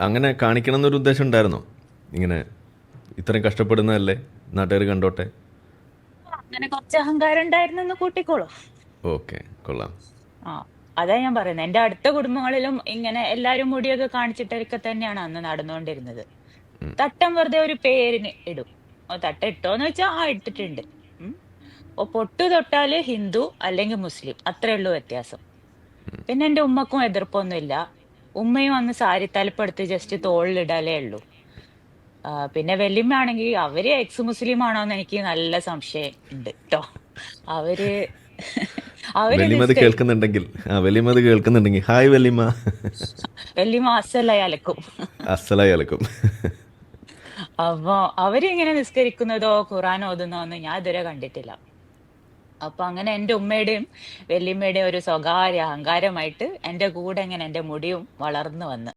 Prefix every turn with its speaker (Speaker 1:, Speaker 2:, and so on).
Speaker 1: അങ്ങനെ കാണിക്കണം എന്നൊരു ഉദ്ദേശം ഉണ്ടായിരുന്നോ. ഇങ്ങനെ ഇത്രയും കഷ്ടപ്പെടുന്നതല്ലേ? നാട്ടുകാർ കണ്ടോട്ടെ?
Speaker 2: അങ്ങനെ കുറച്ച് അഹങ്കാരം ഉണ്ടായിരുന്നെന്ന് കൂട്ടിക്കോളൂ.
Speaker 1: ഓക്കെ കൊള്ളാം.
Speaker 2: ആ അതാ ഞാൻ പറയുന്നത് എന്റെ അടുത്ത കുടുംബങ്ങളിലും ഇങ്ങനെ എല്ലാരും മുടിയൊക്കെ കാണിച്ചിട്ടൊക്കെ തന്നെയാണ് അന്ന് നടന്നുകൊണ്ടിരുന്നത്. തട്ടം വെറുതെ ഒരു പേരിന് ഇടും. തട്ട ഇട്ടോന്ന് വെച്ചാ ആ ഇട്ടിട്ടുണ്ട്. പൊട്ടു തൊട്ടാൽ ഹിന്ദു അല്ലെങ്കിൽ മുസ്ലിം. അത്രേ ഉള്ളൂ വ്യത്യാസം. പിന്നെ എന്റെ ഉമ്മക്കും എതിർപ്പൊന്നുമില്ല. ഉമ്മയും അന്ന് സാരി തലപ്പെടുത്ത് ജസ്റ്റ് തോളിലിടാലേ ഉള്ളൂ. ആ, പിന്നെ വല്യമ്മ ആണെങ്കിൽ അവർ എക്സ് മുസ്ലിം ആണോ എന്ന് എനിക്ക് നല്ല സംശയം ഉണ്ട് കേട്ടോ അവർ
Speaker 1: അവർ
Speaker 2: നിസ്കരി-
Speaker 1: കേൾക്കുന്നുണ്ടെങ്കിൽ. ആ വലിയമത് കേൾക്കുന്നുണ്ടെങ്കിൽ. ഹായ് വെല്ലിമ
Speaker 2: വെല്ലിമ അസലായി അലക്കും.
Speaker 1: അസലായി അലക്കും.
Speaker 2: അപ്പൊ അവരിങ്ങനെ നിസ്കരിക്കുന്നതോ ഖുറാൻ ഓതുന്നോ ഒന്നും ഞാൻ ഇതുവരെ കണ്ടിട്ടില്ല. അപ്പൊ അങ്ങനെ എന്റെ ഉമ്മയുടെയും വല്യമ്മയുടെയും ഒരു സ്വകാര്യ അഹങ്കാരമായിട്ട് എന്റെ കൂടെ ഇങ്ങനെ എന്റെ മുടിയും വളർന്നു വന്ന്.